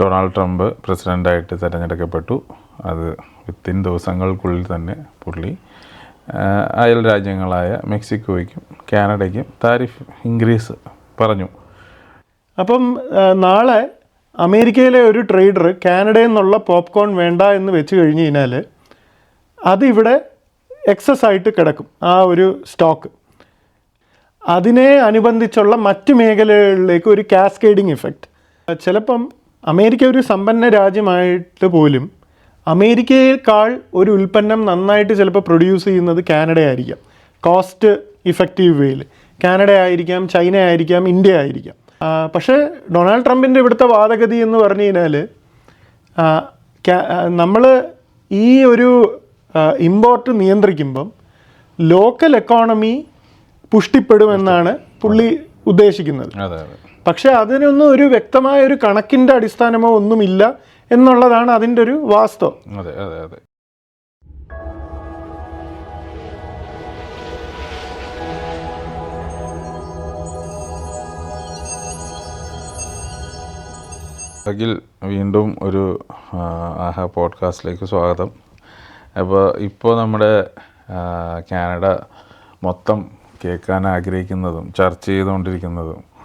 Donald Trump പ്രസിഡന്റായിട്ട് തിരഞ്ഞെടുക്കപ്പെട്ടു. അത് within ദിവസങ്ങൾക്കുള്ളിൽ തന്നെ പുള്ളി അയൽ രാജ്യങ്ങളായ മെക്സിക്കോയ്ക്കും കാനഡയ്ക്കും താരിഫ് ഇൻക്രീസ് പറഞ്ഞു. അപ്പം നാളെ അമേരിക്കയിലെ ഒരു ട്രേഡർ കാനഡയിൽ നിന്നുള്ള പോപ്കോൺ വേണ്ട എന്ന് വെച്ച് കഴിഞ്ഞ് കഴിഞ്ഞാൽ അതിവിടെ എക്സസ് ആയിട്ട് കിടക്കും ആ ഒരു സ്റ്റോക്ക്. അതിനെ അനുബന്ധിച്ചുള്ള മറ്റ് മേഖലകളിലേക്ക് ഒരു കാസ്കേഡിങ് ഇഫക്റ്റ്. ചിലപ്പം അമേരിക്ക ഒരു സമ്പന്ന രാജ്യമായിട്ട് പോലും അമേരിക്കയേക്കാൾ ഒരു ഉൽപ്പന്നം നന്നായിട്ട് ചിലപ്പോൾ പ്രൊഡ്യൂസ് ചെയ്യുന്നത് കാനഡ ആയിരിക്കാം കോസ്റ്റ് ഇഫക്റ്റീവ് വേയിൽ കാനഡ ആയിരിക്കാം ചൈന ആയിരിക്കാം ഇന്ത്യ ആയിരിക്കാം പക്ഷേ ഡൊണാൾഡ് ട്രംപിന്റെ ഇവിടുത്തെ വാദഗതി എന്ന് പറഞ്ഞു കഴിഞ്ഞാൽ നമ്മൾ ഈ ഒരു ഇമ്പോർട്ട് നിയന്ത്രിക്കുമ്പം ലോക്കൽ എക്കോണമി പുഷ്ടിപ്പെടുമെന്നാണ് പുള്ളി ഉദ്ദേശിക്കുന്നത്. പക്ഷേ അതിനൊന്നും ഒരു വ്യക്തമായ ഒരു കണക്കിന്റെ അടിസ്ഥാനമോ ഒന്നുമില്ല എന്നുള്ളതാണ് അതിന്റെ ഒരു വാസ്തവം. അതെ അതെ അതെ. അഖിൽ വീണ്ടും ഒരു ആഹ പോഡ്കാസ്റ്റിലേക്ക് സ്വാഗതം. അപ്പോൾ ഇപ്പോൾ നമ്മുടെ കാനഡ മൊത്തം കേൾക്കാൻ ആഗ്രഹിക്കുന്നതും ചർച്ച ചെയ്തുകൊണ്ടിരിക്കുന്നതും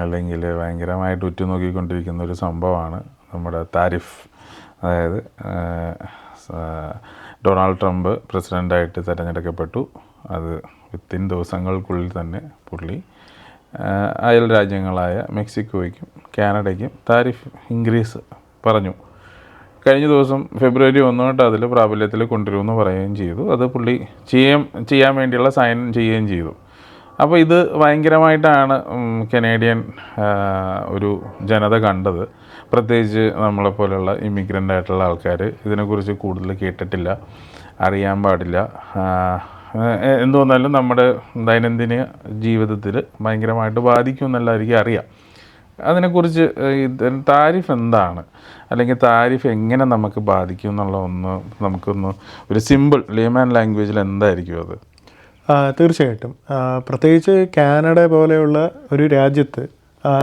അല്ലെങ്കിൽ ഭയങ്കരമായിട്ട് ഉറ്റുനോക്കിക്കൊണ്ടിരിക്കുന്ന ഒരു സംഭവമാണ് നമ്മുടെ താരിഫ്. അതായത് ഡൊണാൾഡ് ട്രംപ് പ്രസിഡന്റായിട്ട് തിരഞ്ഞെടുക്കപ്പെട്ടു. അത് വിത്തിൻ ദിവസങ്ങൾക്കുള്ളിൽ തന്നെ പുള്ളി അയൽ രാജ്യങ്ങളായ മെക്സിക്കോയ്ക്കും കാനഡയ്ക്കും താരിഫ് ഇൻക്രീസ് പറഞ്ഞു. കഴിഞ്ഞ ദിവസം ഫെബ്രുവരി ഒന്നോട്ട് അതിൽ പ്രാബല്യത്തിൽ കൊണ്ടുവരുമെന്ന് പറയുകയും ചെയ്തു. അത് പുള്ളി ചെയ്യാൻ ചെയ്യാൻ വേണ്ടിയുള്ള സൈൻ ചെയ്യുകയും ചെയ്തു. അപ്പോൾ ഇത് ഭയങ്കരമായിട്ടാണ് കനേഡിയൻ ഒരു ജനത കണ്ടത്. പ്രത്യേകിച്ച് നമ്മളെ പോലെയുള്ള ഇമിഗ്രന്റ് ആയിട്ടുള്ള ആൾക്കാർ ഇതിനെക്കുറിച്ച് കൂടുതൽ കേട്ടിട്ടില്ല അറിയാൻ പാടില്ല. എന്തോന്നാലും നമ്മുടെ ദൈനംദിന ജീവിതത്തിൽ ഭയങ്കരമായിട്ട് ബാധിക്കും എന്നെല്ലാവർക്കും അറിയാം. അതിനെക്കുറിച്ച് താരിഫ് എന്താണ്? അല്ലെങ്കിൽ താരിഫ് എങ്ങനെ നമുക്ക് ബാധിക്കും എന്നുള്ള ഒന്ന് നമുക്കൊന്ന് ഒരു സിമ്പിൾ ലേമാൻ ലാംഗ്വേജിൽ എന്തായിരിക്കും അത്? തീർച്ചയായിട്ടും. പ്രത്യേകിച്ച് കാനഡ പോലെയുള്ള ഒരു രാജ്യത്ത്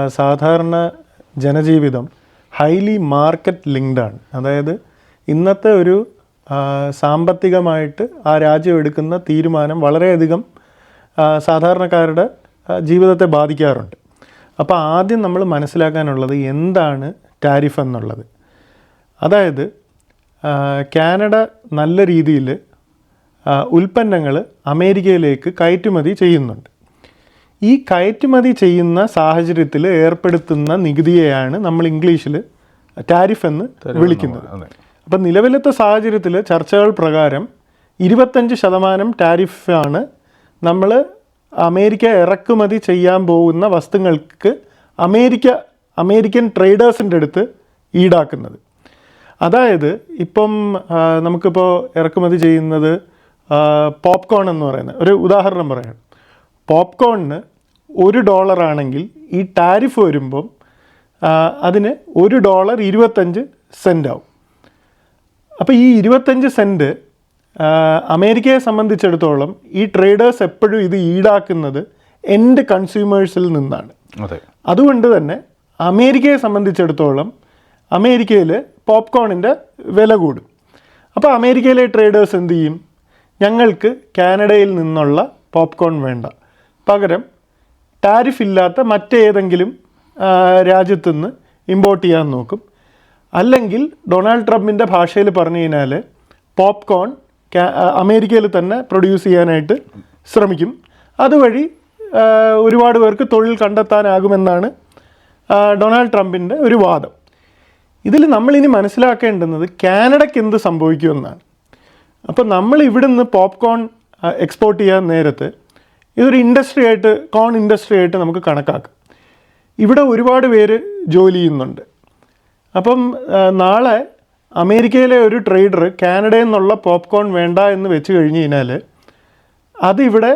സാധാരണ ജനജീവിതം ഹൈലി മാർക്കറ്റ് ലിങ്ക്ഡാണ് അതായത് ഇന്നത്തെ ഒരു സാമ്പത്തികമായിട്ട് ആ രാജ്യം എടുക്കുന്ന തീരുമാനം വളരെയധികം സാധാരണക്കാരുടെ ജീവിതത്തെ ബാധിക്കാറുണ്ട്. അപ്പോൾ ആദ്യം നമ്മൾ മനസ്സിലാക്കാനുള്ളത് എന്താണ് ടാരിഫ് എന്നുള്ളത്. അതായത് കാനഡ നല്ല രീതിയിൽ ഉൽപ്പന്നങ്ങൾ അമേരിക്കയിലേക്ക് കയറ്റുമതി ചെയ്യുന്നുണ്ട്. ഈ കയറ്റുമതി ചെയ്യുന്ന സാഹചര്യത്തിൽ ഏർപ്പെടുത്തുന്ന നികുതിയെയാണ് നമ്മൾ ഇംഗ്ലീഷിൽ ടാരിഫ് എന്ന് വിളിക്കുന്നത്. അപ്പം നിലവിലത്തെ സാഹചര്യത്തിൽ ചർച്ചകൾ പ്രകാരം ഇരുപത്തഞ്ച് ശതമാനം ടാരിഫാണ് നമ്മൾ അമേരിക്ക ഇറക്കുമതി ചെയ്യാൻ പോകുന്ന വസ്തുക്കൾക്ക് അമേരിക്ക അമേരിക്കൻ ട്രേഡേഴ്സിന്റെ അടുത്ത് ഈടാക്കുന്നത്. അതായത് ഇപ്പം നമുക്കിപ്പോൾ ഇറക്കുമതി ചെയ്യുന്നത് പോപ്കോൺ എന്ന് പറയുന്നത്. ഒരു ഉദാഹരണം പറയാം. പോപ്കോണിന് ഒരു ഡോളർ ആണെങ്കിൽ ഈ ടാരിഫ് വരുമ്പം അതിന് ഒരു ഡോളർ ഇരുപത്തഞ്ച് സെന്റ് ആവും. അപ്പോൾ ഈ ഇരുപത്തഞ്ച് സെന്റ് അമേരിക്കയെ സംബന്ധിച്ചിടത്തോളം ഈ ട്രേഡേഴ്സ് എപ്പോഴും ഇത് ഈടാക്കുന്നത് എൻഡ് കൺസ്യൂമേഴ്സിൽ നിന്നാണ്. അതെ. അതുകൊണ്ട് തന്നെ അമേരിക്കയെ സംബന്ധിച്ചിടത്തോളം അമേരിക്കയിൽ പോപ്കോണിന്റെ വില കൂടും. അപ്പോൾ അമേരിക്കയിലെ ട്രേഡേഴ്സ് എന്ത് ചെയ്യും? ഞങ്ങൾക്ക് കാനഡയിൽ നിന്നുള്ള പോപ്കോൺ വേണ്ട. പകരം ടാരിഫ് ഇല്ലാത്ത മറ്റേതെങ്കിലും രാജ്യത്തു രാജ്യത്തുനിന്ന് ഇമ്പോർട്ട് ചെയ്യാൻ നോക്കും. അല്ലെങ്കിൽ ഡൊണാൾഡ് ട്രംപിന്റെ ഭാഷയിൽ പറഞ്ഞു കഴിഞ്ഞാൽ പോപ്കോൺ അമേരിക്കയിൽ തന്നെ പ്രൊഡ്യൂസ് ചെയ്യാനായിട്ട് ശ്രമിക്കും. അതുവഴി ഒരുപാട് പേർക്ക് തൊഴിൽ കണ്ടെത്താനാകുമെന്നാണ് ഡൊണാൾഡ് ട്രംപിന്റെ ഒരു വാദം. ഇതിൽ നമ്മളിനി മനസ്സിലാക്കേണ്ടുന്നത് കാനഡയ്ക്ക് എന്ത് സംഭവിക്കുമെന്നാണ്. അപ്പോൾ നമ്മൾ ഇവിടെ നിന്ന് പോപ്കോൺ എക്സ്പോർട്ട് ചെയ്യാൻ നേരത്ത് ഇതൊരു ഇൻഡസ്ട്രി ആയിട്ട് കോൺ ഇൻഡസ്ട്രി ആയിട്ട് നമുക്ക് കണക്കാക്കാം. ഇവിടെ ഒരുപാട് പേര് ജോലി ചെയ്യുന്നുണ്ട്. അപ്പം നാളെ അമേരിക്കയിലെ ഒരു ട്രേഡർ കാനഡയിൽ നിന്നുള്ള പോപ്കോൺ വേണ്ട എന്ന് വെച്ച് കഴിഞ്ഞ് കഴിഞ്ഞാൽ അതിവിടെ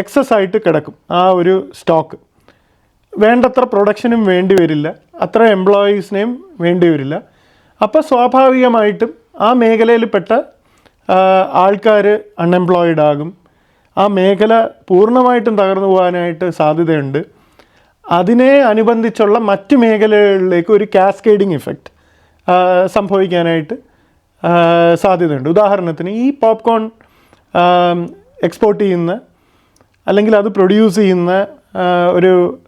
എക്സസ് ആയിട്ട് കിടക്കും ആ ഒരു സ്റ്റോക്ക് വേണ്ടത്ര പ്രൊഡക്ഷനും വേണ്ടി വരില്ല അത്ര എംപ്ലോയീസിനെയും വേണ്ടി വരില്ല. അപ്പോൾ സ്വാഭാവികമായിട്ടും ആ മേഖലയിൽപ്പെട്ട ആൾക്കാർ അൺഎംപ്ലോയിഡ് ആകും. ആ മേഖല പൂർണമായിട്ടും തകർന്നു പോകാനായിട്ട് സാധ്യതയുണ്ട്. അതിനെ അനുബന്ധിച്ചുള്ള മറ്റ് മേഖലകളിലേക്ക് ഒരു കാസ്കേഡിങ് ഇഫക്റ്റ് സംഭവിക്കാനായിട്ട് സാധ്യതയുണ്ട്. ഉദാഹരണത്തിന് ഈ പോപ്കോൺ എക്സ്പോർട്ട് ചെയ്യുന്ന അല്ലെങ്കിൽ അത് പ്രൊഡ്യൂസ് ചെയ്യുന്ന ഒരു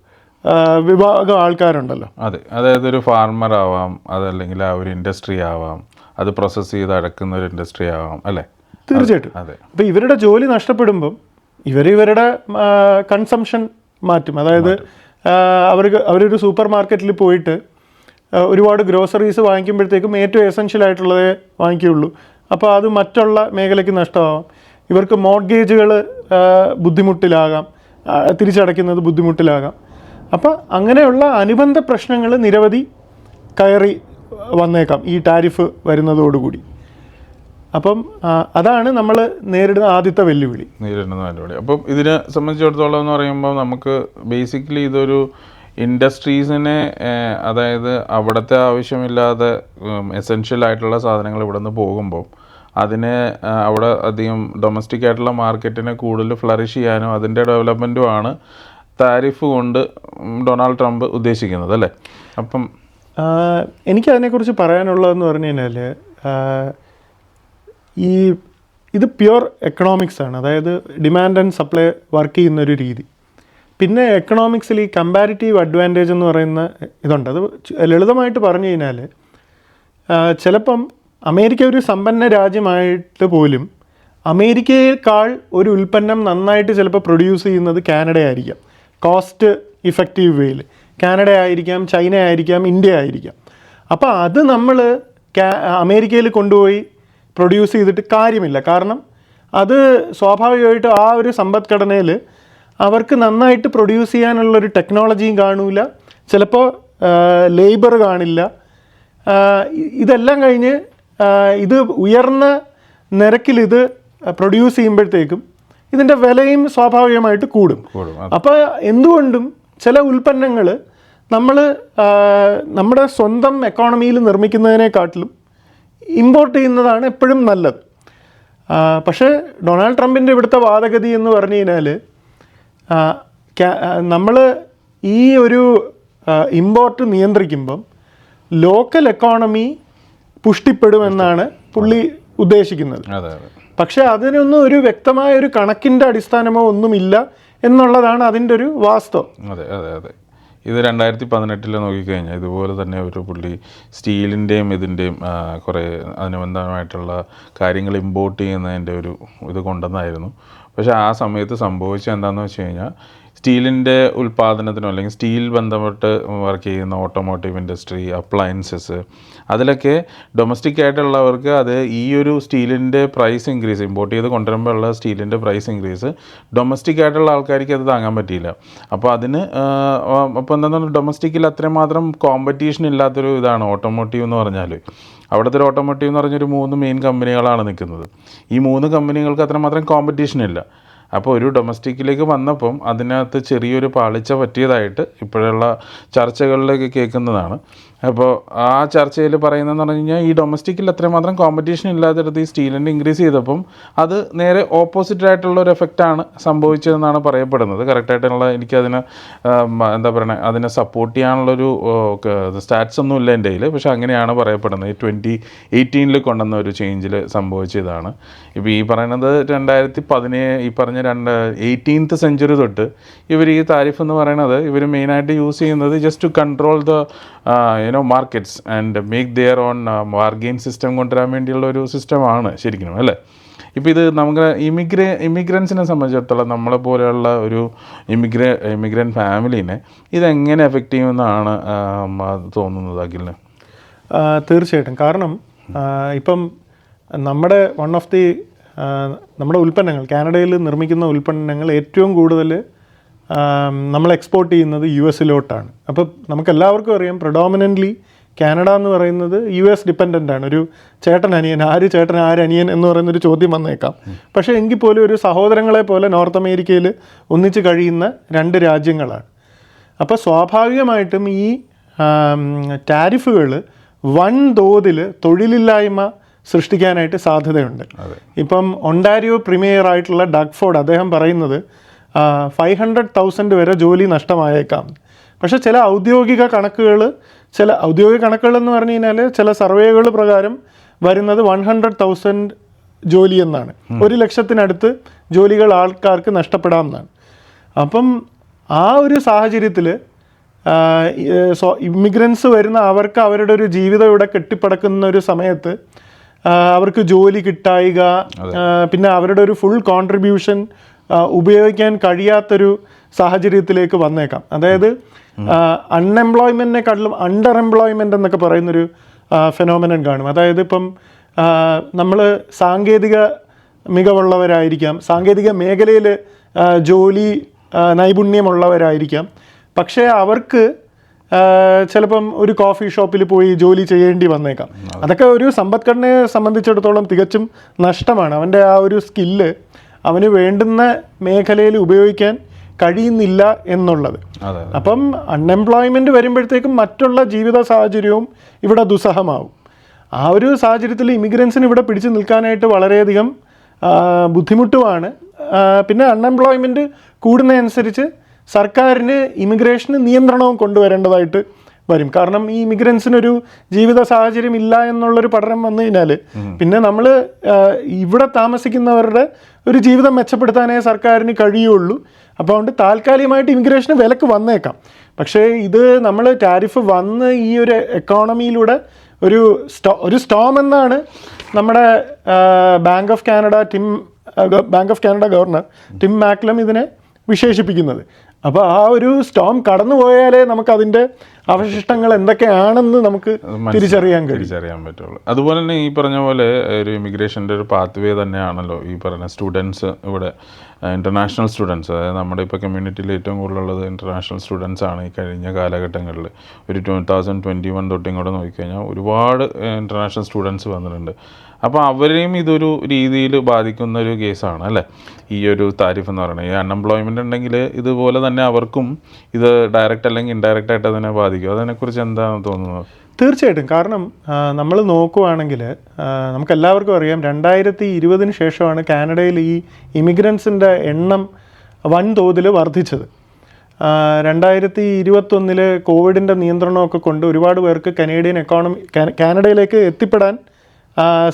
വിഭാഗം ആൾക്കാരുണ്ടല്ലോ. അതെ. അതായത് ഒരു ഫാർമർ ആവാം അതല്ലെങ്കിൽ ആ ഒരു ഇൻഡസ്ട്രി ആവാം അത് പ്രോസസ്സ് ചെയ്ത് അടക്കുന്ന ഒരു ഇൻഡസ്ട്രി ആവാം അല്ലേ? തീർച്ചയായിട്ടും. അതെ അപ്പോൾ ഇവരുടെ ജോലി നഷ്ടപ്പെടുമ്പം ഇവർ ഇവരുടെ കൺസംഷൻ മാറ്റും. അതായത് അവർക്ക് അവരൊരു സൂപ്പർ മാർക്കറ്റിൽ പോയിട്ട് ഒരുപാട് ഗ്രോസറീസ് വാങ്ങിക്കുമ്പോഴത്തേക്കും ഏറ്റവും എസെൻഷ്യൽ ആയിട്ടുള്ളതേ വാങ്ങിക്കുകയുള്ളൂ. അപ്പോൾ അത് മറ്റുള്ള മേഖലയ്ക്ക് നഷ്ടമാവാം. ഇവർക്ക് മോഡ്ഗേജുകൾ ബുദ്ധിമുട്ടിലാകാം. തിരിച്ചടയ്ക്കുന്നത് ബുദ്ധിമുട്ടിലാകാം. അപ്പോൾ അങ്ങനെയുള്ള അനുബന്ധ പ്രശ്നങ്ങൾ നിരവധി കയറി വന്നേക്കാം ഈ ടാരിഫ് വരുന്നതോടുകൂടി. അപ്പം അതാണ് നമ്മൾ നേരിടുന്ന ആദ്യത്തെ വെല്ലുവിളി. നേരിടുന്ന വെല്ലുവിളി. അപ്പം ഇതിനെ സംബന്ധിച്ചിടത്തോളം എന്ന് പറയുമ്പോൾ നമുക്ക് ബേസിക്കലി ഇതൊരു ഇൻഡസ്ട്രീസിനെ അതായത് അവിടുത്തെ ആവശ്യമില്ലാതെ എസെൻഷ്യൽ ആയിട്ടുള്ള സാധനങ്ങൾ ഇവിടെ നിന്ന് പോകുമ്പോൾ അതിനെ അവിടെ അധികം ഡൊമസ്റ്റിക് ആയിട്ടുള്ള മാർക്കറ്റിനെ കൂടുതൽ ഫ്ലറിഷ് ചെയ്യാനും അതിന്റെ ഡെവലപ്മെന്റുമാണ് താരിഫ് കൊണ്ട് ഡൊണാൾഡ് ട്രംപ് ഉദ്ദേശിക്കുന്നത് അല്ലേ? അപ്പം ആ, എനിക്ക് അതിനെക്കുറിച്ച് പറയാനുള്ളതെന്ന് പറഞ്ഞു കഴിഞ്ഞാൽ ഈ ഇത് പ്യുവർ എക്കണോമിക്സ് ആണ്. അതായത് ഡിമാൻഡ് ആൻഡ് സപ്ലൈ വർക്ക് ചെയ്യുന്നൊരു രീതി. പിന്നെ എക്കണോമിക്സിൽ ഈ കമ്പാരിറ്റീവ് അഡ്വാന്റേജ് എന്ന് പറയുന്ന ഇതുണ്ട്. അത് ലളിതമായിട്ട് പറഞ്ഞു കഴിഞ്ഞാൽ ചിലപ്പം അമേരിക്ക ഒരു സമ്പന്ന രാജ്യമായിട്ട് പോലും അമേരിക്കയേക്കാൾ ഒരു ഉൽപ്പന്നം നന്നായിട്ട് ചിലപ്പോൾ പ്രൊഡ്യൂസ് ചെയ്യുന്നത് കാനഡ ആയിരിക്കാം കോസ്റ്റ് ഇഫക്റ്റീവ് വേയിൽ. കാനഡ ആയിരിക്കാം ചൈന ആയിരിക്കാം ഇന്ത്യ ആയിരിക്കാം അപ്പോൾ അത് നമ്മൾ അമേരിക്കയിൽ കൊണ്ടുപോയി പ്രൊഡ്യൂസ് ചെയ്തിട്ട് കാര്യമില്ല. കാരണം അത് സ്വാഭാവികമായിട്ട് ആ ഒരു സമ്പദ്ഘടനയിൽ അവർക്ക് നന്നായിട്ട് പ്രൊഡ്യൂസ് ചെയ്യാനുള്ളൊരു ടെക്നോളജിയും കാണില്ല ചിലപ്പോൾ ലേബർ കാണില്ല. ഇതെല്ലാം കഴിഞ്ഞ് ഇത് ഉയർന്ന നിരക്കിൽ ഇത് പ്രൊഡ്യൂസ് ചെയ്യുമ്പോഴത്തേക്കും ഇതിന്റെ വിലയും സ്വാഭാവികമായിട്ട് കൂടും. അപ്പോൾ എന്തുകൊണ്ടും ചില ഉൽപ്പന്നങ്ങൾ നമ്മൾ നമ്മുടെ സ്വന്തം എക്കോണമിയിൽ നിർമ്മിക്കുന്നതിനെക്കാട്ടിലും ഇമ്പോർട്ട് ചെയ്യുന്നതാണ് എപ്പോഴും നല്ലത്. പക്ഷേ ഡൊണാൾഡ് ട്രംപിന്റെ ഇവിടുത്തെ വാദഗതി എന്ന് പറഞ്ഞു കഴിഞ്ഞാൽ നമ്മൾ ഈ ഒരു ഇമ്പോർട്ട് നിയന്ത്രിക്കുമ്പം ലോക്കൽ എക്കോണമി പുഷ്ടിപ്പെടുമെന്നാണ് പുള്ളി ഉദ്ദേശിക്കുന്നത്. പക്ഷേ അതിനൊന്നും ഒരു വ്യക്തമായ ഒരു കണക്കിന്റെ അടിസ്ഥാനമോ ഒന്നുമില്ല. എന്നുള്ളതാണ് അതിന്റെ ഒരു വാസ്തവം. അതെ അതെ അതെ. ഇത് രണ്ടായിരത്തി പതിനെട്ടിൽ നോക്കിക്കഴിഞ്ഞാൽ ഇതുപോലെ തന്നെ ഒരു പുള്ളി സ്റ്റീലിന്റെയും ഇതിന്റെയും കുറേ അനുബന്ധമായിട്ടുള്ള കാര്യങ്ങൾ ഇമ്പോർട്ട് ചെയ്യുന്നതിന്റെ ഒരു ഇത് കൊണ്ടുവന്നായിരുന്നു. പക്ഷേ ആ സമയത്ത് സംഭവിച്ചത് എന്താണെന്ന് വെച്ച് കഴിഞ്ഞാൽ സ്റ്റീലിന്റെ ഉൽപ്പാദനത്തിനോ അല്ലെങ്കിൽ സ്റ്റീൽ ബന്ധപ്പെട്ട് വർക്ക് ചെയ്യുന്ന ഓട്ടോമോട്ടീവ് ഇൻഡസ്ട്രി അപ്ലയൻസസ് അതിലൊക്കെ ഡൊമസ്റ്റിക് ആയിട്ടുള്ളവർക്ക് അത് ഈ ഒരു സ്റ്റീലിന്റെ പ്രൈസ് ഇൻക്രീസ് ഇമ്പോർട്ട് ചെയ്ത് കൊണ്ടുവരുമ്പോഴുള്ള സ്റ്റീലിന്റെ പ്രൈസ് ഇൻക്രീസ് ഡൊമസ്റ്റിക് ആയിട്ടുള്ള ആൾക്കാർക്ക് അത് താങ്ങാൻ പറ്റിയില്ല. അപ്പോൾ അതിന് അപ്പോൾ എന്താണെന്ന് ഡൊമസ്റ്റിക്കിൽ അത്രയും മാത്രം കോമ്പറ്റീഷൻ ഇല്ലാത്തൊരു ഇതാണ് ഓട്ടോമോട്ടീവ് എന്ന് പറഞ്ഞാൽ. അവിടുത്തെ ഒരു ഓട്ടോമോട്ടീവ് എന്ന് പറഞ്ഞൊരു മൂന്ന് മെയിൻ കമ്പനികളാണ് നിൽക്കുന്നത്. ഈ മൂന്ന് കമ്പനികൾക്ക് അത്രമാത്രം കോമ്പറ്റീഷൻ ഇല്ല. അപ്പോൾ ഒരു ഡൊമസ്റ്റിക്കിലേക്ക് വന്നപ്പം അതിനകത്ത് ചെറിയൊരു പാളിച്ച പറ്റിയതായിട്ട് ഇപ്പോഴുള്ള ചർച്ചകളിലേക്ക് കേൾക്കുന്നതാണ്. അപ്പോൾ ആ ചർച്ചയിൽ പറയുന്നതെന്ന് പറഞ്ഞു കഴിഞ്ഞാൽ ഈ ഡൊമസ്റ്റിക്കിൽ അത്രമാത്രം കോമ്പറ്റീഷൻ ഇല്ലാത്തടത്ത് ഈ സ്റ്റീലിന്റെ ഇൻക്രീസ് ചെയ്തപ്പം അത് നേരെ ഓപ്പോസിറ്റ് ആയിട്ടുള്ള ഒരു എഫക്റ്റാണ് സംഭവിച്ചതെന്നാണ് പറയപ്പെടുന്നത്. കറക്റ്റായിട്ടുള്ള എനിക്കതിന് എന്താ പറയുക അതിനെ സപ്പോർട്ട് ചെയ്യാനുള്ളൊരു സ്റ്റാറ്റ്സ് ഒന്നും ഇല്ല എന്റെ കയ്യിൽ പക്ഷേ അങ്ങനെയാണ് പറയപ്പെടുന്നത്. ഈ ട്വന്റി എയ്റ്റീനിൽ കൊണ്ടുവന്ന ഒരു ചേഞ്ചിൽ സംഭവിച്ചതാണ്. ഇപ്പോൾ ഈ പറയുന്നത് രണ്ടായിരത്തി പതിനേഴ് ഈ പറഞ്ഞ രണ്ട് എയ്റ്റീൻത്ത് സെഞ്ചുറി തൊട്ട് ഇവർ ഈ താരിഫ് എന്ന് പറയുന്നത് ഇവർ മെയിനായിട്ട് യൂസ് ചെയ്യുന്നത് just to control the you know markets and make their own bargain system കൊണ്ടുവരാൻ വേണ്ടിയുള്ള ഒരു സിസ്റ്റമാണ് ശരിക്കും അല്ലേ? ഇപ്പോൾ ഇത് നമുക്ക് ഇമിഗ്രേ ഇമിഗ്രൻസിനെ സംബന്ധിച്ചിടത്തോളം നമ്മളെ പോലെയുള്ള ഒരു ഇമിഗ്രേ ഇമിഗ്രൻ ഫാമിലീനെ ഇതെങ്ങനെ എഫക്റ്റ് ചെയ്യുമെന്നാണ് തോന്നുന്നത് അഖിലിന്? തീർച്ചയായിട്ടും. കാരണം ഇപ്പം നമ്മുടെ വൺ ഓഫ് ദി നമ്മുടെ ഉൽപ്പന്നങ്ങൾ കാനഡയിൽ നിർമ്മിക്കുന്ന ഉൽപ്പന്നങ്ങൾ ഏറ്റവും കൂടുതൽ നമ്മൾ എക്സ്പോർട്ട് ചെയ്യുന്നത് യു എസിലോട്ടാണ് അപ്പോൾ നമുക്ക് എല്ലാവർക്കും അറിയാം പ്രൊഡോമിനന്റ്ലി കാനഡ എന്ന് പറയുന്നത് യു എസ് ഡിപ്പെൻഡന്റ് ആണ്. ഒരു ചേട്ടൻ അനിയൻ ആര് ചേട്ടൻ ആര് അനിയൻ എന്ന് പറയുന്ന ഒരു ചോദ്യം വന്നേക്കാം. പക്ഷേ എങ്കിൽ പോലും ഒരു സഹോദരങ്ങളെ പോലെ നോർത്ത് അമേരിക്കയിൽ ഒന്നിച്ച് കഴിയുന്ന രണ്ട് രാജ്യങ്ങളാണ്. അപ്പോൾ സ്വാഭാവികമായിട്ടും ഈ ടാരിഫുകൾ വൻ തോതിൽ തൊഴിലില്ലായ്മ സൃഷ്ടിക്കാനായിട്ട് സാധ്യതയുണ്ട്. ഇപ്പം ഒണ്ടാരിയോ പ്രീമിയർ ആയിട്ടുള്ള ഡഗ്ഫോർഡ് അദ്ദേഹം പറയുന്നത് ഫൈവ് ഹൺഡ്രഡ് തൗസൻഡ് വരെ ജോലി നഷ്ടമായേക്കാം. പക്ഷേ ചില ഔദ്യോഗിക കണക്കുകൾ ചില ഔദ്യോഗിക കണക്കുകൾ എന്ന് പറഞ്ഞു കഴിഞ്ഞാൽ ചില സർവേകൾ പ്രകാരം വരുന്നത് വൺ ഹൺഡ്രഡ് തൗസൻഡ് ജോലി എന്നാണ്. ഒരു ലക്ഷത്തിനടുത്ത് ജോലികൾ ആൾക്കാർക്ക് നഷ്ടപ്പെടാമെന്നാണ് അപ്പം ആ ഒരു സാഹചര്യത്തിൽ ഇമിഗ്രൻസ് വരുന്ന അവർക്ക് അവരുടെ ഒരു ജീവിതം ഇവിടെ കെട്ടിപ്പടക്കുന്ന ഒരു സമയത്ത് അവർക്ക് ജോലി കിട്ടായിക പിന്നെ അവരുടെ ഒരു ഫുൾ കോൺട്രിബ്യൂഷൻ ഉപയോഗിക്കാൻ കഴിയാത്തൊരു സാഹചര്യത്തിലേക്ക് വന്നേക്കാം. അതായത് അൺഎംപ്ലോയ്മെന്റിനെക്കാട്ടിലും അണ്ടർ എംപ്ലോയ്മെന്റ് എന്നൊക്കെ പറയുന്നൊരു ഫെനോമിനൻ കാണും. അതായത് ഇപ്പം നമ്മൾ സാങ്കേതിക മികവുള്ളവരായിരിക്കാം സാങ്കേതിക മേഖലയിൽ ജോലി നൈപുണ്യമുള്ളവരായിരിക്കാം. പക്ഷേ അവർക്ക് ചിലപ്പം ഒരു കോഫി ഷോപ്പിൽ പോയി ജോലി ചെയ്യേണ്ടി വന്നേക്കാം. അതൊക്കെ ഒരു സമ്പദ്ഘടനയെ സംബന്ധിച്ചിടത്തോളം തികച്ചും നഷ്ടമാണ്. അവന്റെ ആ ഒരു സ്കില്ല് അവന് വേണ്ടുന്ന മേഖലയിൽ ഉപയോഗിക്കാൻ കഴിയുന്നില്ല എന്നുള്ളത്. അപ്പം അൺഎംപ്ലോയ്മെന്റ് വരുമ്പോഴത്തേക്കും മറ്റുള്ള ജീവിത സാഹചര്യവും ഇവിടെ ദുസ്സഹമാവും. ആ ഒരു സാഹചര്യത്തിൽ ഇമിഗ്രൻസിന് ഇവിടെ പിടിച്ചു നിൽക്കാനായിട്ട് വളരെയധികം ബുദ്ധിമുട്ടുമാണ്. പിന്നെ അൺഎംപ്ലോയ്മെന്റ് കൂടുന്നതനുസരിച്ച് സർക്കാരിന് ഇമിഗ്രേഷന് നിയന്ത്രണവും കൊണ്ടുവരേണ്ടതായിട്ട് വരും. കാരണം ഈ ഇമിഗ്രൻസിനൊരു ജീവിത സാഹചര്യം ഇല്ല എന്നുള്ളൊരു പഠനം വന്നു കഴിഞ്ഞാൽ പിന്നെ നമ്മൾ ഇവിടെ താമസിക്കുന്നവരുടെ ഒരു ജീവിതം മെച്ചപ്പെടുത്താനേ സർക്കാരിന് കഴിയുള്ളൂ. അപ്പോൾ അതുകൊണ്ട് താൽക്കാലികമായിട്ട് ഇമിഗ്രേഷന് വിലക്ക് വന്നേക്കാം. പക്ഷേ ഇത് നമ്മൾ ടാരിഫ് വന്ന് ഈ ഒരു എക്കോണമിയിലൂടെ ഒരു സ്റ്റോ ഒരു സ്റ്റോം എന്നാണ് നമ്മുടെ Bank of Canada Tim Bank of Canada governor Tim Macklem ഇതിനെ വിശേഷിപ്പിക്കുന്നത്. അപ്പോൾ ആ ഒരു സ്റ്റോം കടന്നു പോയാലേ നമുക്ക് അതിന്റെ അവശിഷ്ടങ്ങൾ എന്തൊക്കെയാണെന്ന് നമുക്ക് തിരിച്ചറിയാൻ തിരിച്ചറിയാൻ പറ്റുള്ളൂ. അതുപോലെ തന്നെ ഈ പറഞ്ഞ പോലെ ഒരു ഇമിഗ്രേഷന്റെ ഒരു പാത്വേ തന്നെയാണല്ലോ ഈ പറഞ്ഞ സ്റ്റുഡൻസ് ഇവിടെ ഇന്റർനാഷണൽ സ്റ്റുഡൻസ് അതായത് നമ്മുടെ ഇപ്പോൾ കമ്മ്യൂണിറ്റിയിൽ ഏറ്റവും കൂടുതലുള്ളത് ഇന്റർനാഷണൽ സ്റ്റുഡൻസ് ആണ് ഈ കഴിഞ്ഞ കാലഘട്ടങ്ങളിൽ. ഒരു ടു തൗസൻഡ് ട്വന്റി വൺ തൊട്ട് ഇങ്ങോട്ട് നോക്കിക്കഴിഞ്ഞാൽ ഒരുപാട് ഇന്റർനാഷണൽ സ്റ്റുഡൻസ് വന്നിട്ടുണ്ട്. അപ്പോൾ അവരെയും ഇതൊരു രീതിയിൽ ബാധിക്കുന്ന ഒരു കേസാണ് അല്ലേ? ഈ ഒരു താരിഫ് എന്ന് പറയുന്നത്. ഈ അൺഎംപ്ലോയ്മെന്റ് ഉണ്ടെങ്കിൽ ഇതുപോലെ തന്നെ അവർക്കും ഇത് ഡയറക്റ്റ് അല്ലെങ്കിൽ ഇൻഡയറക്റ്റ് ആയിട്ട് അതിനെ ബാധിക്കും. അതിനെക്കുറിച്ച് എന്താണ് തോന്നുന്നത്? തീർച്ചയായിട്ടും. കാരണം നമ്മൾ നോക്കുവാണെങ്കിൽ നമുക്കെല്ലാവർക്കും അറിയാം രണ്ടായിരത്തി ഇരുപതിന് ശേഷമാണ് കാനഡയിൽ ഈ ഇമിഗ്രൻസിന്റെ എണ്ണം വൻതോതിൽ വർദ്ധിച്ചത്. രണ്ടായിരത്തി ഇരുപത്തൊന്നിൽ കോവിഡിന്റെ നിയന്ത്രണമൊക്കെ കൊണ്ട് ഒരുപാട് പേർക്ക് കനേഡിയൻ എക്കോണമി കാനഡയിലേക്ക് എത്തിപ്പെടാൻ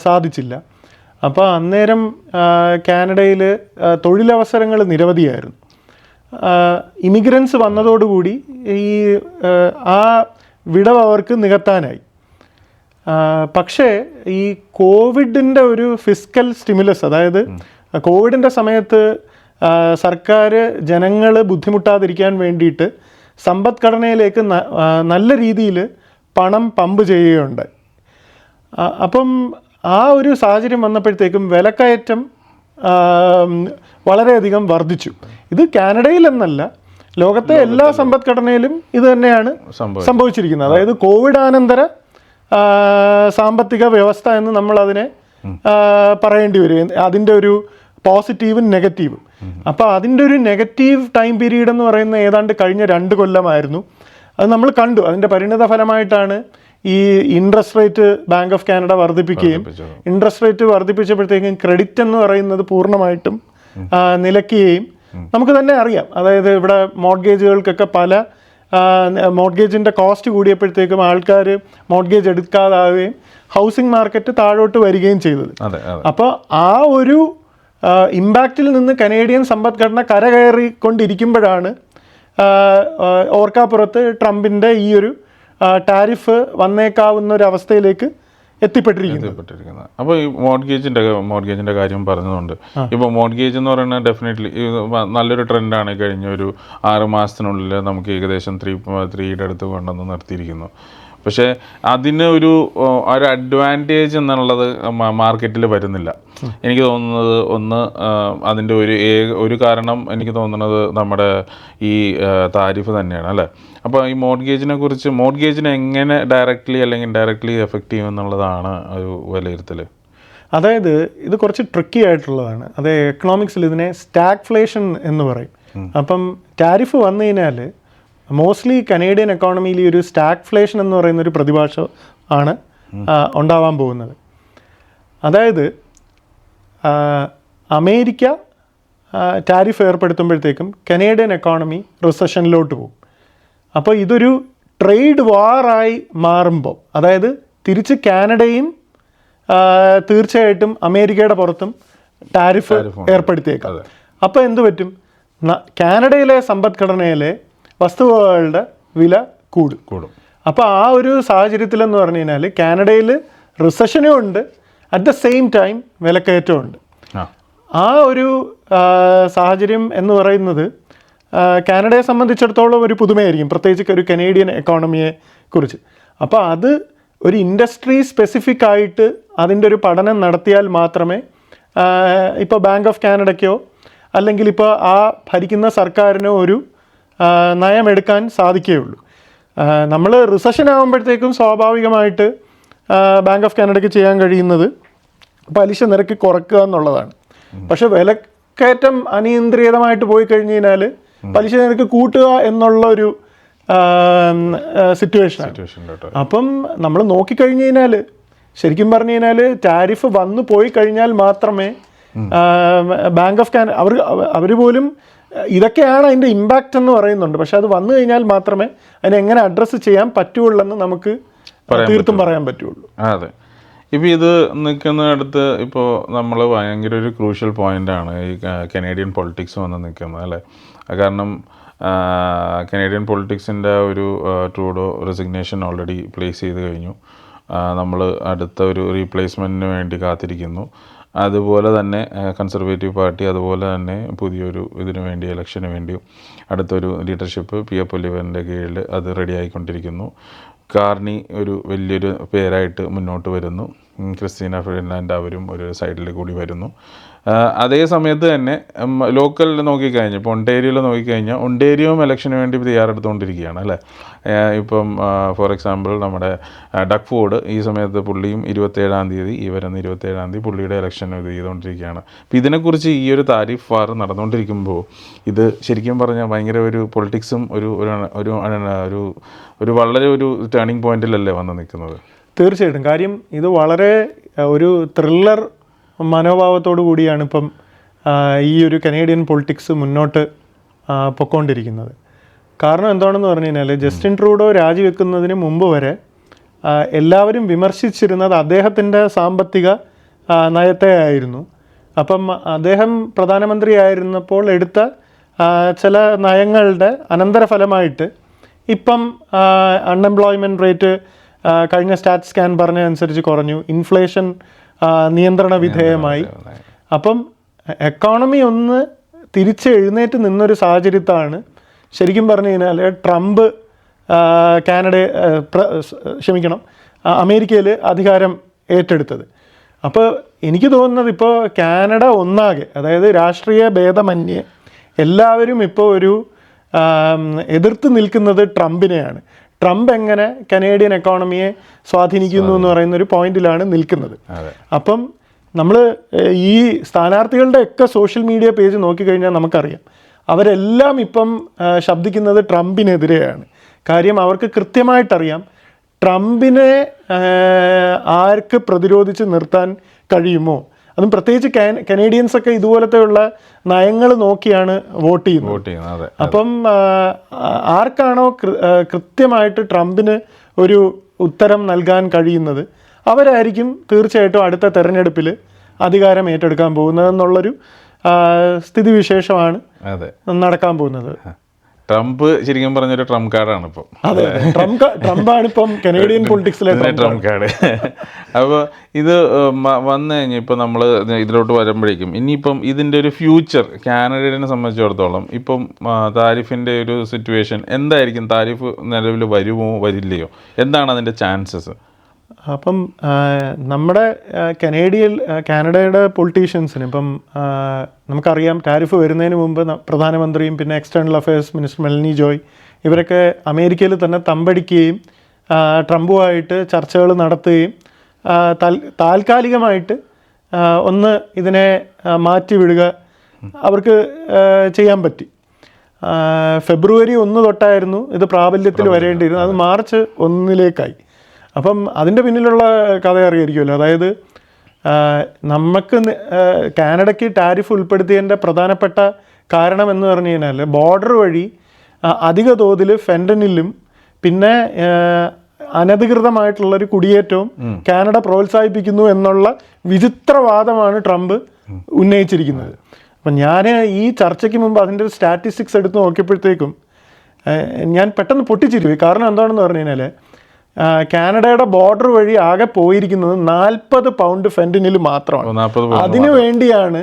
സാധിച്ചില്ല. അപ്പോൾ അന്നേരം കാനഡയിൽ തൊഴിലവസരങ്ങൾ നിരവധിയായിരുന്നു. ഇമിഗ്രൻസ് വന്നതോടുകൂടി ഈ ആ വിടവ് അവർക്ക് നികത്താനായി പക്ഷേ ഈ കോവിഡിന്റെ ഒരു ഫിസിക്കൽ സ്റ്റിമുലസ് അതായത് കോവിഡിന്റെ സമയത്ത് സർക്കാർ ജനങ്ങൾ ബുദ്ധിമുട്ടാതിരിക്കാൻ വേണ്ടിയിട്ട് സമ്പദ്ഘടനയിലേക്ക് നല്ല രീതിയിൽ പണം പമ്പ് ചെയ്യുകയുണ്ടായി. അപ്പം ആ ഒരു സാഹചര്യം വന്നപ്പോഴത്തേക്കും വിലക്കയറ്റം വളരെയധികം വർദ്ധിച്ചു. ഇത് കാനഡയിൽ എന്നല്ല ലോകത്തെ എല്ലാ സമ്പദ്ഘടനയിലും ഇത് തന്നെയാണ് സംഭവിച്ചിരിക്കുന്നത്. അതായത് കോവിഡ് ആനന്തര സാമ്പത്തിക വ്യവസ്ഥ എന്ന് നമ്മൾ അതിനെ പറയേണ്ടി വരും. അതിന്റെ ഒരു പോസിറ്റീവും നെഗറ്റീവും. അപ്പോൾ അതിന്റെ ഒരു നെഗറ്റീവ് ടൈം പീരീഡ് എന്ന് പറയുന്ന ഏതാണ്ട് കഴിഞ്ഞ രണ്ട് കൊല്ലമായിരുന്നു. അത് നമ്മൾ കണ്ടു. അതിന്റെ പരിണിത ഫലമായിട്ടാണ് ഈ interest rate Bank of Canada വർദ്ധിപ്പിക്കുകയും ഇൻട്രസ്റ്റ് റേറ്റ് വർദ്ധിപ്പിച്ചപ്പോഴത്തേക്കും ക്രെഡിറ്റ് എന്ന് പറയുന്നത് പൂർണമായിട്ടും നിലയ്ക്കുകയും നമുക്ക് തന്നെ അറിയാം. അതായത് ഇവിടെ മോഡ്ഗേജുകൾക്കൊക്കെ പല മോഡ്ഗേജിന്റെ കോസ്റ്റ് കൂടിയപ്പോഴത്തേക്കും ആൾക്കാർ മോഡ്ഗേജ് എടുക്കാതാവുകയും ഹൗസിംഗ് മാർക്കറ്റ് താഴോട്ട് വരികയും ചെയ്തത്. അപ്പോൾ ആ ഒരു ഇമ്പാക്റ്റിൽ നിന്ന് കനേഡിയൻ സമ്പദ്ഘടന കരകയറിക്കൊണ്ടിരിക്കുമ്പോഴാണ് ഓർക്കാപ്പുറത്ത് ട്രംപിന്റെ ഈ ഒരു ടാരിഫ് വന്നേക്കാവുന്ന ഒരു അവസ്ഥയിലേക്ക് എത്തിപ്പെട്ടിരിക്കുന്നത് അപ്പോൾ ഈ മോഡ്ഗേജിന്റെ മോഡ്ഗേജിന്റെ കാര്യം പറഞ്ഞതുകൊണ്ട് ഇപ്പോൾ മോഡ്ഗേജ് എന്ന് പറയുന്നത് ഡെഫിനറ്റ്ലി നല്ലൊരു ട്രെൻഡാണ് കഴിഞ്ഞ ഒരു ആറ് മാസത്തിനുള്ളിൽ നമുക്ക് ഏകദേശം ത്രീ ത്രീയുടെ അടുത്ത് കൊണ്ടുവന്ന് നിർത്തിയിരിക്കുന്നു. പക്ഷേ അതിന് ഒരു ഒരു അഡ്വാന്റേജ് എന്നുള്ളത് മാർക്കറ്റിൽ വരുന്നില്ല. എനിക്ക് തോന്നുന്നത് ഒന്ന് അതിന്റെ ഒരു ഒരു കാരണം എനിക്ക് തോന്നുന്നത് നമ്മുടെ ഈ താരിഫ് തന്നെയാണ് അല്ലേ? അപ്പോൾ ഈ മോഡ്ഗേജിനെ കുറിച്ച് മോഡ്ഗേജിനെ എങ്ങനെ ഡയറക്റ്റ്ലി അല്ലെങ്കിൽ ഇൻഡയറക്റ്റ്ലി എഫക്റ്റ് ചെയ്യും എന്നുള്ളതാണ് ഒരു വിലയിരുത്തൽ അതായത് ഇത് കുറച്ച് ട്രിക്കി ആയിട്ടുള്ളതാണ്. അത് എക്കണോമിക്സിൽ ഇതിനെ സ്റ്റാഗ്ഫ്ലേഷൻ എന്ന് പറയും. അപ്പം ടാരിഫ് വന്നു കഴിഞ്ഞാൽ മോസ്റ്റ്ലി കനേഡിയൻ എക്കോണമിയിൽ ഈ ഒരു സ്റ്റാഗ്ഫ്ലേഷൻ എന്ന് പറയുന്ന ഒരു പ്രതിഭാഷ ആണ് ഉണ്ടാവാൻ പോകുന്നത്. അതായത് അമേരിക്ക ടാരിഫ് ഏർപ്പെടുത്തുമ്പോഴത്തേക്കും കനേഡിയൻ എക്കോണമി റിസഷനിലോട്ട് പോകും. അപ്പോൾ ഇതൊരു ട്രേഡ് വാറായി മാറുമ്പോൾ അതായത് തിരിച്ച് കാനഡയും തീർച്ചയായിട്ടും അമേരിക്കയുടെ പുറത്തും ടാരിഫ് ഏർപ്പെടുത്തിയേക്കാം. അപ്പോൾ എന്തു പറ്റും? കാനഡയിലെ സമ്പദ്ഘടനയിലെ വസ്തുവകകളുടെ വില കൂടും. കൂടും. അപ്പോൾ ആ ഒരു സാഹചര്യത്തിലെന്ന് പറഞ്ഞു കഴിഞ്ഞാൽ കാനഡയിൽ റിസഷനും ഉണ്ട്. അറ്റ് ദ സെയിം ടൈം വിലക്കയറ്റവും ഉണ്ട്. ആ. ഒരു സാഹചര്യം എന്ന് പറയുന്നത് കാനഡയെ സംബന്ധിച്ചിടത്തോളം ഒരു പുതുമയായിരിക്കും. പ്രത്യേകിച്ച് ഒരു കനേഡിയൻ എക്കോണമിയെ കുറിച്ച്. അപ്പോൾ അത് ഒരു ഇൻഡസ്ട്രി സ്പെസിഫിക് ആയിട്ട് അതിന്റെ ഒരു പഠനം നടത്തിയാൽ മാത്രമേ ഇപ്പോൾ ബാങ്ക് ഓഫ് കാനഡയ്ക്കോ അല്ലെങ്കിൽ ഇപ്പോൾ ആ ഭരിക്കുന്ന സർക്കാരിനോ ഒരു നയമെടുക്കാൻ സാധിക്കുകയുള്ളൂ നമ്മൾ റിസഷൻ ആകുമ്പോഴത്തേക്കും സ്വാഭാവികമായിട്ട് ബാങ്ക് ഓഫ് കാനഡയ്ക്ക് ചെയ്യാൻ കഴിയുന്നത് പലിശ നിരക്ക് കുറക്കുക എന്നുള്ളതാണ്. പക്ഷെ വിലക്കയറ്റം അനിയന്ത്രിതമായിട്ട് പോയി കഴിഞ്ഞ് കഴിഞ്ഞാൽ പലിശ നിരക്ക് കൂട്ടുക എന്നുള്ള ഒരു സിറ്റുവേഷൻ അപ്പം നമ്മൾ നോക്കിക്കഴിഞ്ഞ് കഴിഞ്ഞാൽ ശരിക്കും പറഞ്ഞു കഴിഞ്ഞാൽ ടാരിഫ് വന്നു പോയി കഴിഞ്ഞാൽ മാത്രമേ ബാങ്ക് ഓഫ് കാന അവർ അവർ പോലും ഇതൊക്കെയാണ് അതിന്റെ ഇമ്പാക്റ്റ് എന്ന് പറയുന്നുണ്ട്. പക്ഷെ അത് വന്നു കഴിഞ്ഞാൽ മാത്രമേ അതിനെ എങ്ങനെ അഡ്രസ്സ് ചെയ്യാൻ പറ്റുള്ളൂ എന്ന് നമുക്ക് തീർത്തും പറയാൻ പറ്റുള്ളൂ അതെ. ഇപ്പോൾ ഇത് നിൽക്കുന്നിടത്ത് ഇപ്പോൾ നമ്മൾ ഭയങ്കര ഒരു ക്രൂഷ്യൽ പോയിന്റാണ് ഈ കനേഡിയൻ പൊളിറ്റിക്സ് വന്ന് നിൽക്കുന്നത് അല്ലേ? കാരണം കനേഡിയൻ പൊളിറ്റിക്സിന്റെ ഒരു ട്രൂഡോ റെസിഗ്നേഷൻ ഓൾറെഡി പ്ലേസ് ചെയ്ത് കഴിഞ്ഞു. നമ്മൾ അടുത്ത ഒരു റീപ്ലേസ്മെന്റിന് വേണ്ടി കാത്തിരിക്കുന്നു. അതുപോലെ തന്നെ കൺസർവേറ്റീവ് പാർട്ടി അതുപോലെ തന്നെ പുതിയൊരു ഇതിനു വേണ്ടി ഇലക്ഷന് വേണ്ടിയും അടുത്തൊരു ലീഡർഷിപ്പ് പി എ പൊലിവറിന്റെ കീഴിൽ അത് റെഡി ആയിക്കൊണ്ടിരിക്കുന്നു. കാർണി ഒരു വലിയൊരു പേരായിട്ട് മുന്നോട്ട് വരുന്നു. ക്രിസ്റ്റീന ഫിൻലാൻഡ് അവരും ഒരു സൈഡിൽ കൂടി വരുന്നു. അതേ സമയത്ത് തന്നെ ലോക്കലിൽ നോക്കിക്കഴിഞ്ഞാൽ ഇപ്പോൾ ഒണ്ടേരിയോയിൽ നോക്കിക്കഴിഞ്ഞാൽ ഒണ്ടേരിയവും ഇലക്ഷന് വേണ്ടി തയ്യാറെടുത്തുകൊണ്ടിരിക്കുകയാണ് അല്ലേ? ഇപ്പം ഫോർ എക്സാമ്പിൾ നമ്മുടെ ഡക്ഫോർഡ് ഈ സമയത്ത് പുള്ളിയും ഇരുപത്തേഴാം തീയതി ഈ വരുന്ന ഇരുപത്തേഴാം തീയതി പുള്ളിയുടെ ഇലക്ഷൻ ഇത് ചെയ്തുകൊണ്ടിരിക്കുകയാണ്. അപ്പം ഇതിനെക്കുറിച്ച് ഈ ഒരു താരിഫ് വാർ നടന്നുകൊണ്ടിരിക്കുമ്പോൾ ഇത് ശരിക്കും പറഞ്ഞാൽ ഭയങ്കര ഒരു പൊളിറ്റിക്സും ഒരു ഒരു ഒരു ഒരു വളരെ ഒരു ടേണിംഗ് പോയിന്റിലല്ലേ വന്ന് നിൽക്കുന്നത്? തീർച്ചയായിട്ടും. കാര്യം ഇത് വളരെ ഒരു ത്രില്ലർ മനോഭാവത്തോടു കൂടിയാണ് ഇപ്പം ഈ ഒരു കനേഡിയൻ പൊളിറ്റിക്സ് മുന്നോട്ട് പൊക്കോണ്ടിരിക്കുന്നത്. കാരണം എന്താണെന്ന് പറഞ്ഞു കഴിഞ്ഞാൽ ജസ്റ്റിൻ ട്രൂഡോ രാജിവെക്കുന്നതിന് മുമ്പ് വരെ എല്ലാവരും വിമർശിച്ചിരുന്നത് അദ്ദേഹത്തിന്റെ സാമ്പത്തിക നയത്തെ ആയിരുന്നു. അപ്പം അദ്ദേഹം പ്രധാനമന്ത്രിയായിരുന്നപ്പോൾ എടുത്ത ചില നയങ്ങളുടെ അനന്തരഫലമായിട്ട് ഇപ്പം അൺഎംപ്ലോയ്മെന്റ് റേറ്റ് കഴിഞ്ഞ സ്റ്റാറ്റ് സ്കാൻ പറഞ്ഞ അനുസരിച്ച് കുറഞ്ഞു. ഇൻഫ്ലേഷൻ നിയന്ത്രണ വിധേയമായി. അപ്പം എക്കോണമി ഒന്ന് തിരിച്ച് എഴുന്നേറ്റ് നിന്നൊരു സാഹചര്യത്താണ്. ശരിക്കും പറഞ്ഞു കഴിഞ്ഞാൽ ട്രംപ് കാനഡ ക്ഷമിക്കണം അമേരിക്കയിൽ അധികാരം ഏറ്റെടുത്തത്. അപ്പോൾ എനിക്ക് തോന്നുന്നത് ഇപ്പോൾ കാനഡ ഒന്നാകെ അതായത് രാഷ്ട്രീയ ഭേദമന്യേ എല്ലാവരും ഇപ്പോൾ ഒരു എതിർത്ത് നിൽക്കുന്നത് ട്രംപിനെയാണ്. ട്രംപ് എങ്ങനെ കനേഡിയൻ എക്കോണമിയെ സ്വാധീനിക്കുന്നു എന്ന് പറയുന്ന ഒരു പോയിന്റിലാണ് നിൽക്കുന്നത്. അപ്പം നമ്മൾ ഈ സ്ഥാനാർത്ഥികളുടെ ഒക്കെ സോഷ്യൽ മീഡിയ പേജ് നോക്കിക്കഴിഞ്ഞാൽ നമുക്കറിയാം. അവരെല്ലാം ഇപ്പം ശബ്ദിക്കുന്നത് ട്രംപിനെതിരെയാണ്. കാര്യം അവർക്ക് കൃത്യമായിട്ടറിയാം ട്രംപിനെ ആർക്ക് പ്രതിരോധിച്ച് നിർത്താൻ കഴിയുമോ? അതും പ്രത്യേകിച്ച് കനേഡിയൻസ് ഒക്കെ ഇതുപോലത്തെയുള്ള നയങ്ങൾ നോക്കിയാണ് വോട്ട് ചെയ്യുന്നത്. വോട്ട് ചെയ്യുന്നത്. അപ്പം ആർക്കാണോ കൃത്യമായിട്ട് ട്രംപിന് ഒരു ഉത്തരം നൽകാൻ കഴിയുന്നത് അവരായിരിക്കും തീർച്ചയായിട്ടും അടുത്ത തെരഞ്ഞെടുപ്പിൽ അധികാരം ഏറ്റെടുക്കാൻ പോകുന്നതെന്നുള്ളൊരു സ്ഥിതിവിശേഷമാണ് നടക്കാൻ പോകുന്നത്. ട്രംപ് ശരിക്കും പറഞ്ഞൊരു ട്രംപ് കാർഡാണ് ഇപ്പം. അതെ ട്രംപ് ട്രംപാണ് ഇപ്പം കനേഡിയൻ പൊളിറ്റിക്സിലെ ട്രംപ് കാർഡ്. അപ്പോൾ ഇത് വന്നു കഴിഞ്ഞാൽ ഇപ്പോൾ നമ്മൾ ഇതിലോട്ട് വരുമ്പോഴേക്കും ഇനിയിപ്പം ഇതിന്റെ ഒരു ഫ്യൂച്ചർ കാനഡയെ സംബന്ധിച്ചിടത്തോളം ഇപ്പം താരിഫിന്റെ ഒരു സിറ്റുവേഷൻ എന്തായിരിക്കും? താരിഫ് നിലവിൽ വരുമോ വരില്ലയോ? എന്താണ് അതിന്റെ ചാൻസസ് അപ്പം നമ്മുടെ കനേഡിയൻ കാനഡയുടെ പൊളിറ്റീഷ്യൻസിന് ഇപ്പം നമുക്കറിയാം ടാരിഫ് വരുന്നതിന് മുമ്പ് പ്രധാനമന്ത്രിയും പിന്നെ external affairs minister Melanie Joly ഇവരൊക്കെ അമേരിക്കയിൽ തന്നെ തമ്പടിക്കുകയും ട്രംപുമായിട്ട് ചർച്ചകൾ നടത്തുകയും താൽക്കാലികമായിട്ട് ഒന്ന് ഇതിനെ മാറ്റി മാറ്റിവിടുക അവർക്ക് ചെയ്യാൻ പറ്റി. ഫെബ്രുവരി ഒന്ന് തൊട്ടായിരുന്നു ഇത് പ്രാബല്യത്തിൽ വരേണ്ടിയിരുന്നു അത്. മാർച്ച് ഒന്നിലേക്കായി. അപ്പം അതിന്റെ പിന്നിലുള്ള കഥ അറിയായിരിക്കുമല്ലോ. അതായത് നമുക്ക് കാനഡയ്ക്ക് ടാരിഫ് ഉൾപ്പെടുത്തിയതിന്റെ പ്രധാനപ്പെട്ട കാരണം എന്ന് പറഞ്ഞു കഴിഞ്ഞാൽ ബോർഡർ വഴി അധിക തോതിൽ ഫെന്റനിലും പിന്നെ അനധികൃതമായിട്ടുള്ളൊരു കുടിയേറ്റവും കാനഡ പ്രോത്സാഹിപ്പിക്കുന്നു എന്നുള്ള വിചിത്രവാദമാണ് ട്രംപ് ഉന്നയിച്ചിരിക്കുന്നത്. അപ്പം ഞാൻ ഈ ചർച്ചയ്ക്ക് മുമ്പ് അതിന്റെ ഒരു സ്റ്റാറ്റിസ്റ്റിക്സ് എടുത്ത് നോക്കിയപ്പോഴത്തേക്കും ഞാൻ പെട്ടെന്ന് പൊട്ടിച്ചിരുവി. കാരണം എന്താണെന്ന് പറഞ്ഞു കഴിഞ്ഞാൽ കാനഡയുടെ ബോർഡർ വഴി ആകെ പോയിരിക്കുന്നത് നാൽപ്പത് പൗണ്ട് ഫെന്റിനിൽ മാത്രമാണ്. അതിനു വേണ്ടിയാണ്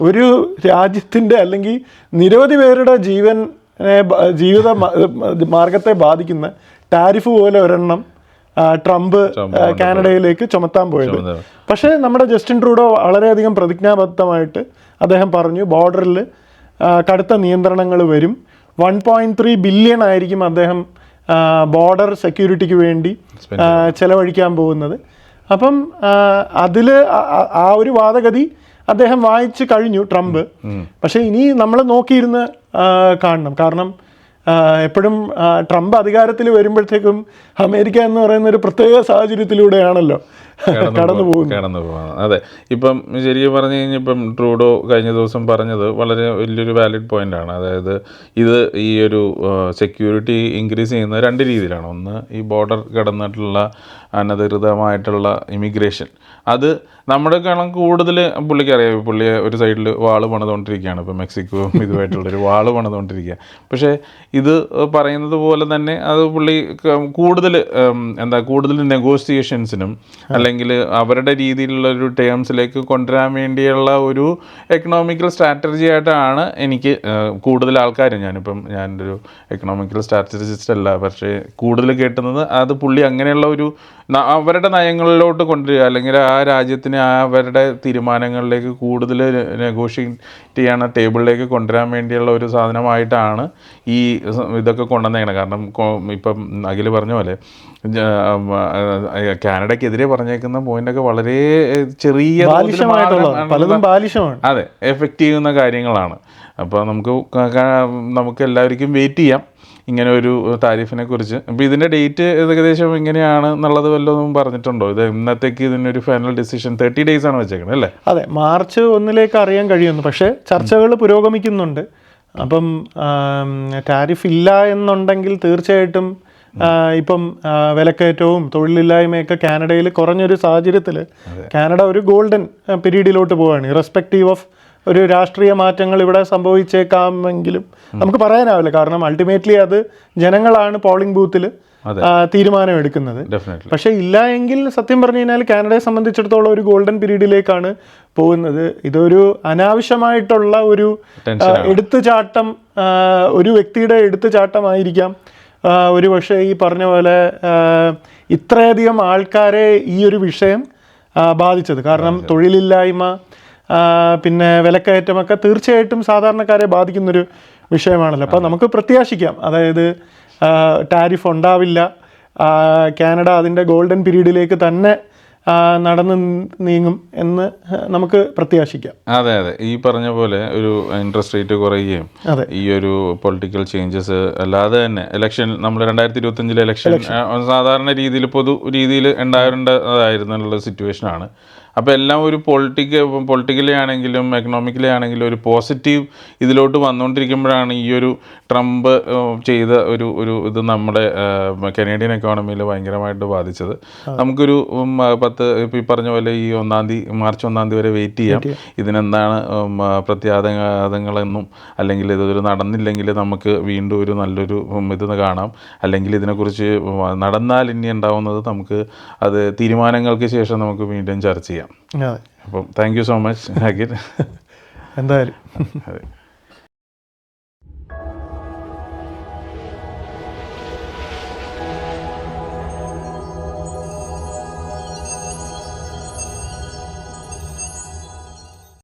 ഒരു രാജ്യത്തിന്റെ അല്ലെങ്കിൽ നിരവധി പേരുടെ ജീവൻ ജീവിത മാർഗത്തെ ബാധിക്കുന്ന ടാരിഫ് പോലെ ഒരെണ്ണം ട്രംപ് കാനഡയിലേക്ക് ചുമത്താൻ പോയത്. പക്ഷേ നമ്മുടെ ജസ്റ്റിൻ ട്രൂഡോ വളരെയധികം പ്രതിജ്ഞാബദ്ധമായിട്ട് അദ്ദേഹം പറഞ്ഞു ബോർഡറിൽ കടുത്ത നിയന്ത്രണങ്ങൾ വരും. വൺ പോയിന്റ് ത്രീ ബില്യൺ ആയിരിക്കും അദ്ദേഹം ബോർഡർ സെക്യൂരിറ്റിക്ക് വേണ്ടി ചെലവഴിക്കാൻ പോകുന്നത്. അപ്പം അതിൽ ആ ഒരു വാദഗതി അദ്ദേഹം വായിച്ചു കഴിഞ്ഞു ട്രംപ്. പക്ഷേ ഇനി നമ്മൾ നോക്കിയിരുന്ന് കാണണം. കാരണം എപ്പോഴും ട്രംപ് അധികാരത്തിൽ വരുമ്പോഴത്തേക്കും അമേരിക്ക എന്ന് പറയുന്ന ഒരു പ്രത്യേക സാഹചര്യത്തിലൂടെയാണല്ലോ കടന്നു പോകും. കടന്നു പോകുന്നത് അതെ. ഇപ്പം ശരിക്കും പറഞ്ഞു കഴിഞ്ഞാൽ ഇപ്പം ട്രൂഡോ കഴിഞ്ഞ ദിവസം പറഞ്ഞത് വളരെ വലിയൊരു വാലിഡ് പോയിന്റ് ആണ്. അതായത് ഇത് ഈ ഒരു സെക്യൂരിറ്റി ഇൻക്രീസ് ചെയ്യുന്നത് രണ്ട് രീതിയിലാണ്. ഒന്ന് ഈ ബോർഡർ കടന്നിട്ടുള്ള അനധികൃതമായിട്ടുള്ള ഇമിഗ്രേഷൻ. അത് നമ്മുടെ കാണാൻ കൂടുതൽ പുള്ളിക്ക് അറിയാം. പുള്ളിയെ ഒരു സൈഡിൽ വാൾ പണിതുകൊണ്ടിരിക്കുകയാണ്. ഇപ്പോൾ മെക്സിക്കോ ഇതുമായിട്ടുള്ളൊരു വാൾ പണിതുകൊണ്ടിരിക്കുക. പക്ഷേ ഇത് പറയുന്നത് പോലെ തന്നെ അത് പുള്ളി കൂടുതൽ എന്താ കൂടുതൽ നെഗോസിയേഷൻസിനും അല്ലെങ്കിൽ അവരുടെ രീതിയിലുള്ള ഒരു ടേംസിലേക്ക് കൊണ്ടുവരാൻ വേണ്ടിയുള്ള ഒരു എക്കണോമിക്കൽ സ്ട്രാറ്റജി ആയിട്ടാണ് എനിക്ക് കൂടുതൽ ആൾക്കാരും ഞാനിപ്പം ഞാനൊരു എക്കണോമിക്കൽ സ്ട്രാറ്റജിസ്റ്റ് അല്ല പക്ഷേ കൂടുതൽ കേട്ടുന്നത് അത് പുള്ളി അങ്ങനെയുള്ള ഒരു അവരുടെ നയങ്ങളിലോട്ട് കൊണ്ടുവരിക അല്ലെങ്കിൽ ആ രാജ്യത്തിനെ അവരുടെ തീരുമാനങ്ങളിലേക്ക് കൂടുതൽ നെഗോഷിയേറ്റ് ചെയ്യണ ടേബിളിലേക്ക് കൊണ്ടുവരാൻ വേണ്ടിയുള്ള ഒരു സാധനമായിട്ടാണ് ഈ ഇതൊക്കെ കൊണ്ടുവന്നേക്കണം കാരണം ഇപ്പം അഖിൽ പറഞ്ഞ പോലെ കാനഡക്കെതിരെ കാനഡയ്ക്കെതിരെ പറഞ്ഞേക്കുന്ന പോയിന്റൊക്കെ വളരെ ചെറിയ പലതും അതെ എഫക്റ്റ് ചെയ്യുന്ന കാര്യങ്ങളാണ്. അപ്പോൾ നമുക്ക് നമുക്ക് എല്ലാവർക്കും വെയിറ്റ് ചെയ്യാം. ഇങ്ങനെ ഒരു താരിഫിനെ കുറിച്ച് അപ്പോൾ ഇതിന്റെ ഡേറ്റ് ഏകദേശം എങ്ങനെയാണ് എന്നുള്ളത് വല്ലതും പറഞ്ഞിട്ടുണ്ടോ? ഇത് ഇന്നത്തേക്ക് ഇതിനൊരു ഫൈനൽ ഡിസിഷൻ തേർട്ടി ഡേയ്സ് ആണ് വെച്ചേക്കുന്നത് അല്ലേ? അതെ മാർച്ച് ഒന്നിലേക്ക് അറിയാൻ കഴിയുന്നു. പക്ഷേ ചർച്ചകൾ പുരോഗമിക്കുന്നുണ്ട്. അപ്പം ടാരിഫ് ഇല്ല എന്നുണ്ടെങ്കിൽ തീർച്ചയായിട്ടും ഇപ്പം വിലക്കയറ്റവും തൊഴിലില്ലായ്മയൊക്കെ കാനഡയിൽ കുറഞ്ഞൊരു സാഹചര്യത്തിൽ കാനഡ ഒരു ഗോൾഡൻ പീരീഡിലോട്ട് പോവുകയാണ് ഇറസ്പെക്റ്റീവ് ഓഫ് ഒരു രാഷ്ട്രീയ മാറ്റങ്ങൾ ഇവിടെ സംഭവിച്ചേക്കാമെങ്കിലും നമുക്ക് പറയാനാവില്ല. കാരണം അൾട്ടിമേറ്റ്ലി അത് ജനങ്ങളാണ് പോളിംഗ് ബൂത്തിൽ തീരുമാനമെടുക്കുന്നത് തീരുമാനം എടുക്കുന്നത് ഡെഫിനറ്റ്ലി പക്ഷേ ഇല്ല എങ്കിൽ സത്യം പറഞ്ഞു കഴിഞ്ഞാൽ കാനഡയെ സംബന്ധിച്ചിടത്തോളം ഒരു ഗോൾഡൻ പീരീഡിലേക്കാണ് പോകുന്നത്. ഇതൊരു അനാവശ്യമായിട്ടുള്ള ഒരു എടുത്തുചാട്ടം ഒരു വ്യക്തിയുടെ എടുത്തുചാട്ടമായിരിക്കാം. ഒരു പക്ഷേ ഈ പറഞ്ഞ പോലെ ഇത്രയധികം ആൾക്കാരെ ഈ ഒരു വിഷയം ബാധിച്ചത്. കാരണം തൊഴിലില്ലായ്മ പിന്നെ വിലക്കയറ്റമൊക്കെ തീർച്ചയായിട്ടും സാധാരണക്കാരെ ബാധിക്കുന്നൊരു വിഷയമാണല്ലോ. അപ്പോൾ നമുക്ക് പ്രത്യാശിക്കാം. അതായത് ടാരിഫ് ഉണ്ടാവില്ല. കാനഡ അതിന്റെ ഗോൾഡൻ പീരീഡിലേക്ക് തന്നെ നടന്ന് നീങ്ങും എന്ന് നമുക്ക് പ്രത്യാശിക്കാം. അതെ അതെ. ഈ പറഞ്ഞ പോലെ ഒരു ഇൻട്രസ്റ്റ് റേറ്റ് കുറയുകയും അതെ. ഈ ഒരു പൊളിറ്റിക്കൽ ചേഞ്ചസ് അല്ലാതെ തന്നെ ഇലക്ഷൻ നമ്മൾ രണ്ടായിരത്തി ഇരുപത്തഞ്ചിലെ ഇലക്ഷൻ സാധാരണ രീതിയിൽ പൊതു രീതിയിൽ ഉണ്ടാകേണ്ടതായിരുന്നുള്ള സിറ്റുവേഷനാണ് അപ്പോൾ എല്ലാം ഒരു പൊളിറ്റിക്ക പൊളിറ്റിക്കലി ആണെങ്കിലും എക്കണോമിക്കലി ആണെങ്കിലും ഒരു പോസിറ്റീവ് ഇതിലോട്ട് വന്നുകൊണ്ടിരിക്കുമ്പോഴാണ് ഈ ഒരു ട്രംപ് ചെയ്ത ഒരു ഒരു ഇത് നമ്മുടെ കനേഡിയൻ എക്കോണമിയിൽ ഭയങ്കരമായിട്ട് ബാധിച്ചത്. നമുക്കൊരു പത്ത് ഈ പറഞ്ഞ പോലെ ഈ ഒന്നാം തീയതി മാർച്ച് ഒന്നാം തീയതി വരെ വെയിറ്റ് ചെയ്യാം. ഇതിനെന്താണ് പ്രത്യാഘാതങ്ങളെന്നും അല്ലെങ്കിൽ ഇതൊരു നടന്നില്ലെങ്കിൽ നമുക്ക് വീണ്ടും ഒരു നല്ലൊരു ഇത് കാണാം. അല്ലെങ്കിൽ ഇതിനെക്കുറിച്ച് നടന്നാൽ ഇനി ഉണ്ടാവുന്നത് നമുക്ക് അത് തീരുമാനങ്ങൾക്ക് ശേഷം നമുക്ക് വീണ്ടും ചർച്ച ചെയ്യാം. അതെ. അപ്പം thank you so much Akhil. എന്തായാലും. അതെ.